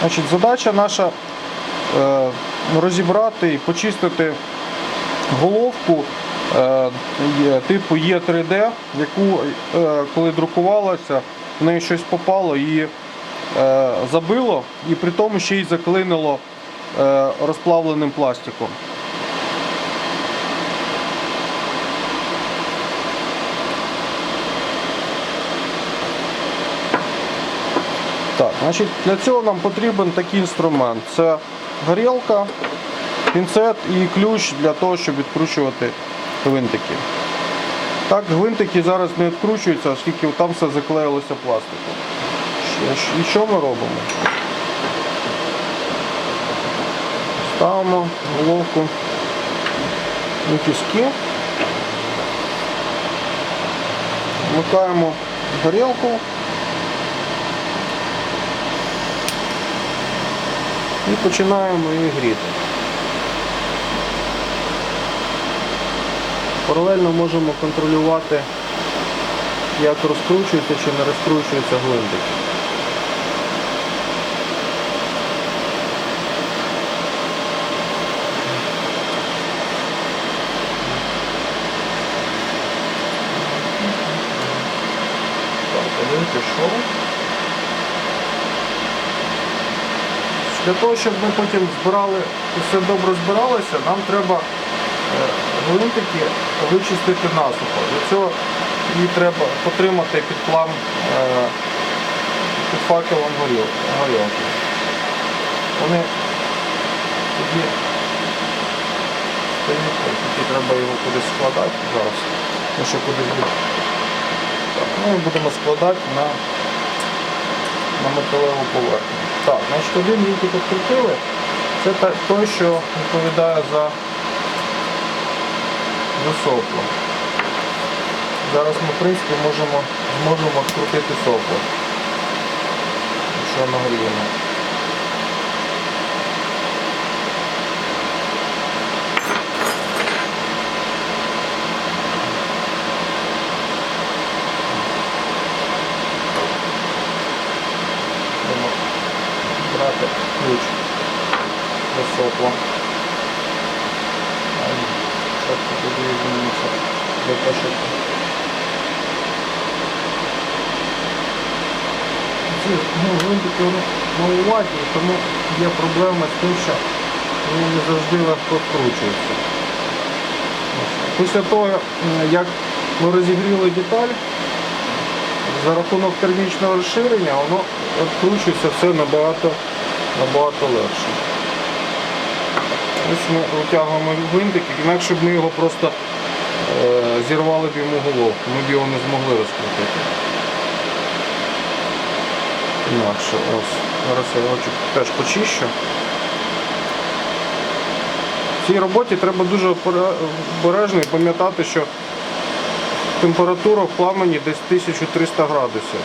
Значить, задача наша е, розібрати і почистити головку е, типу Е3D, яку е, коли друкувалася, в неї щось попало, її е, забило і при тому ще й заклинило е, розплавленим пластиком. Так, значить, для цього нам потрібен такий інструмент. Це горілка, пінцет і ключ для того, щоб відкручувати гвинтики. Так, гвинтики зараз не відкручуються, оскільки там все заклеїлося пластиком. І що ми робимо? Ставимо головку на тиски. Вмикаємо горілку. І починаємо її гріти. Паралельно можемо контролювати, як розкручується чи не розкручується гвинтик. Так, один пішов. Для того, щоб ми потім збирали і все добре збиралося, нам треба е, гвинтики вичистити насухо. Для цього її треба потримати під плам е, під факелом горілки. Вони тоді тільки треба його кудись складати зараз. Ну, що кудись буде. Так, ну, і будемо складати на на металеву поверхню. Так, значить один ліки підкрутили. Це той, що відповідає за, сопло. Зараз ми, в принципі, можемо, зможемо відкрутити сопло. Якщо нагріємо. Пошивки. Ці ну, гвинтики вони малуваті, тому є проблема з тим, що вони не завжди легко вкручуються. Після того, як ми розігріли деталь, за рахунок термічного розширення воно відкручується все набагато, набагато легше. Ось ми витягуємо гвинтик, інакше б ми його просто зірвали б йому головку, ми б його не змогли розкрутити. Інакше ось. Зараз я його теж почищу. В цій роботі треба дуже обережно і пам'ятати, що температура в пламені десь 1300 градусів.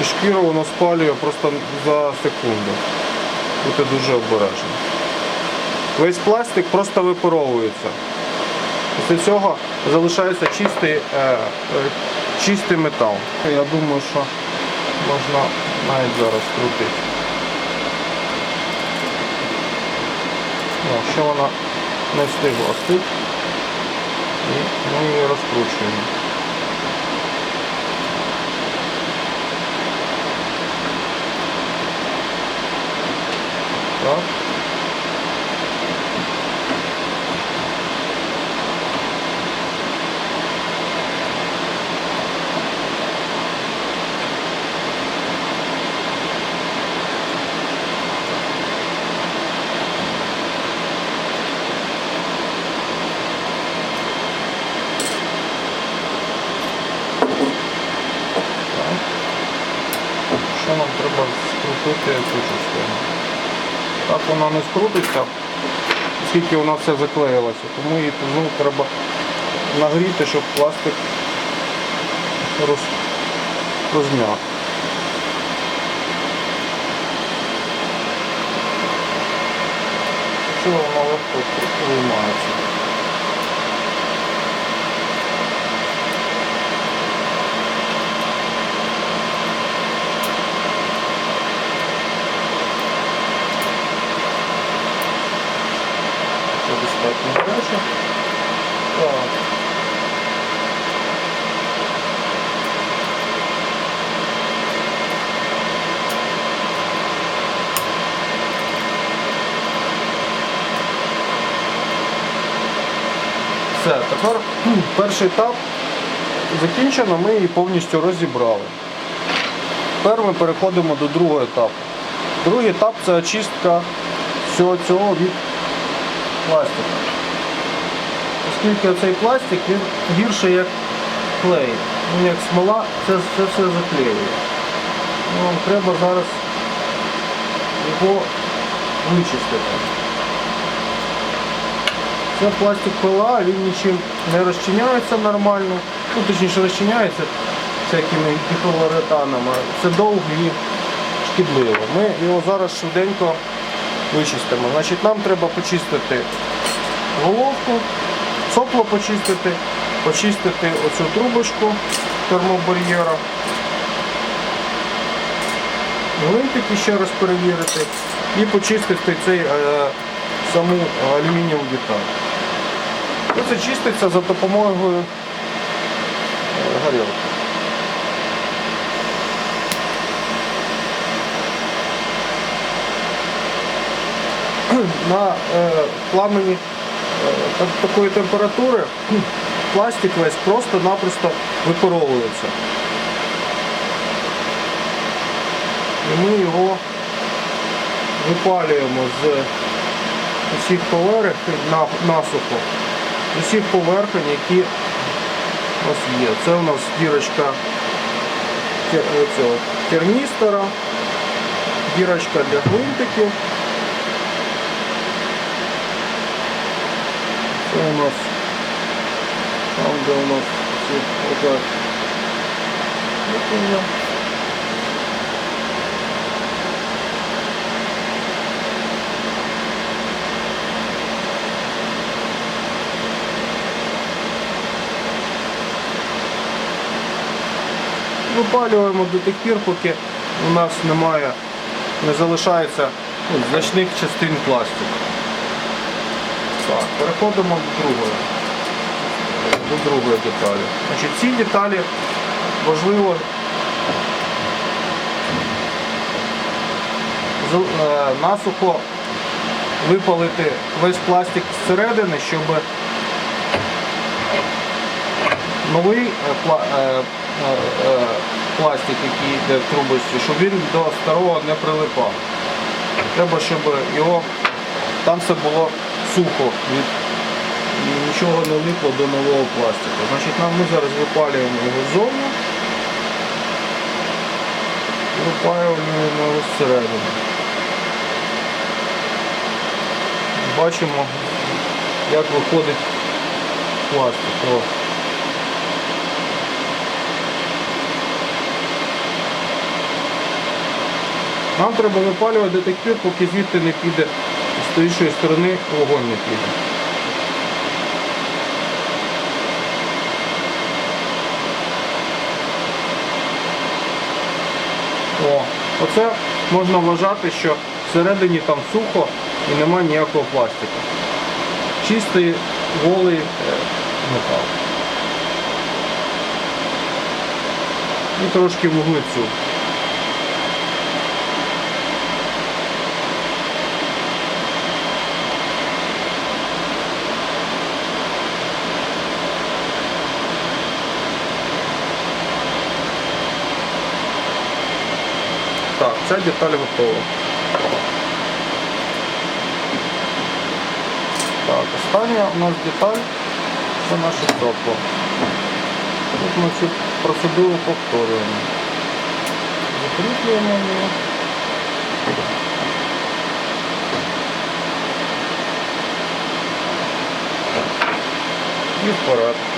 І шкіру воно спалює просто за секунду. Бути дуже обережним. Весь пластик просто випаровується. Після цього залишається чистий, е, е, чистий метал. Я думаю, що можна навіть зараз крутити. О, ще вона не встигла остити. Ми її розкручуємо. Так. Що нам треба скрутити цю? Так вона не скрутиться, оскільки вона все заклеїлася, тому її знову треба нагріти, щоб пластик роз... розм'як. Цього воно легко виймається. більше. Так. Все, тепер перший етап закінчено, ми її повністю розібрали. Тепер ми переходимо до другого етапу. Другий етап це очистка всього цього від пластика. Оскільки цей пластик він гірше як клей. Він як смола, це, це все заклеює. Ну, Нам треба зараз його вичистити. Це пластик ПЛА, він нічим не розчиняється нормально. Ну, точніше розчиняється всякими дихлоретанами. Це довго і шкідливо. Ми його зараз швиденько вичистимо. Значить, нам треба почистити головку, сопло почистити, почистити оцю трубочку термобар'єра. Гвинтики ще раз перевірити і почистити цей е, саму алюмінієву деталь. Це чиститься за допомогою е, горілки. На е, пламені е, такої температури пластик весь просто-напросто випаровується. І ми його випалюємо з усіх поверхень на- насухо, усіх поверхень, які у нас є. Це у нас дірочка е, цього термістора, дірочка для гвинтиків. Це у нас там, де у нас ці отак. Випалюємо до тих пір, поки у нас немає, не залишається ну, значних частин пластику. Так, переходимо до другої. До другої деталі. Значить, ці деталі важливо е, насухо випалити весь пластик зсередини, щоб новий е, е, е, пластик, який йде в трубочці, щоб він до старого не прилипав. Треба, щоб його там все було сухо, від, нічого не липло до нового пластику. Значить, нам ми зараз випалюємо його ззовні, випалюємо його зсередини. Бачимо, як виходить пластик. Нам треба випалювати до поки звідти не піде з іншої сторони вогонь не піде. О, оце можна вважати, що всередині там сухо і немає ніякого пластику. Чистий голий е, метал. І трошки вуглецю. Так, ця деталь готова. Так, остання у нас деталь це наше сопло. Тут ми цю процедуру повторюємо. Закріплюємо її. І вперед.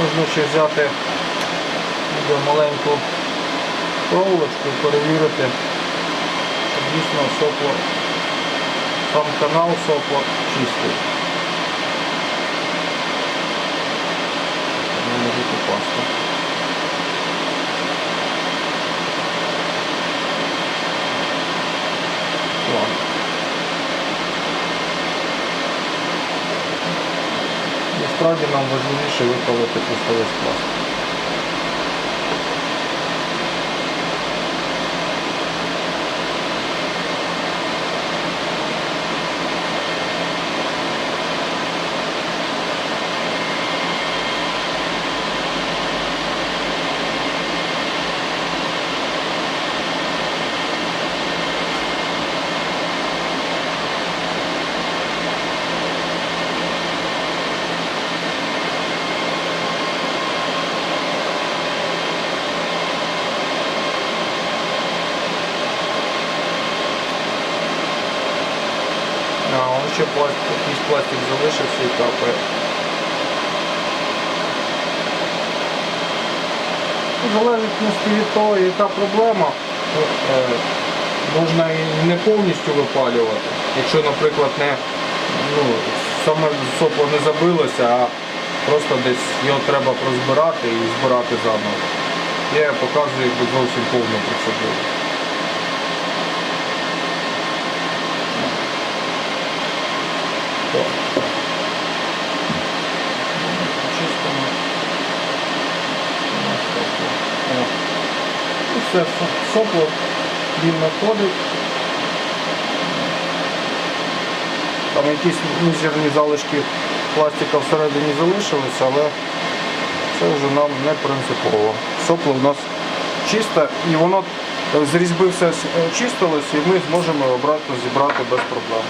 Можна ще взяти буде маленьку проволочку і перевірити, щоб дійсно сопло, сам канал сопло чистий. Насправді нам важливіше випалити пустовий весь ще пластик, якийсь пластик залишився і капає. Ну, Залежить від того, яка проблема. Е, Можна і не повністю випалювати. Якщо, наприклад, не ну, саме сопло не забилося, а просто десь його треба прозбирати і збирати заново. Я показую якби зовсім повну процедуру. Со- сопло вільно ходить. Там якісь мізерні залишки пластика всередині залишилися, але це вже нам не принципово. Сопло у нас чисте і воно з різьби все с- чистилось і ми зможемо обратно зібрати без проблем.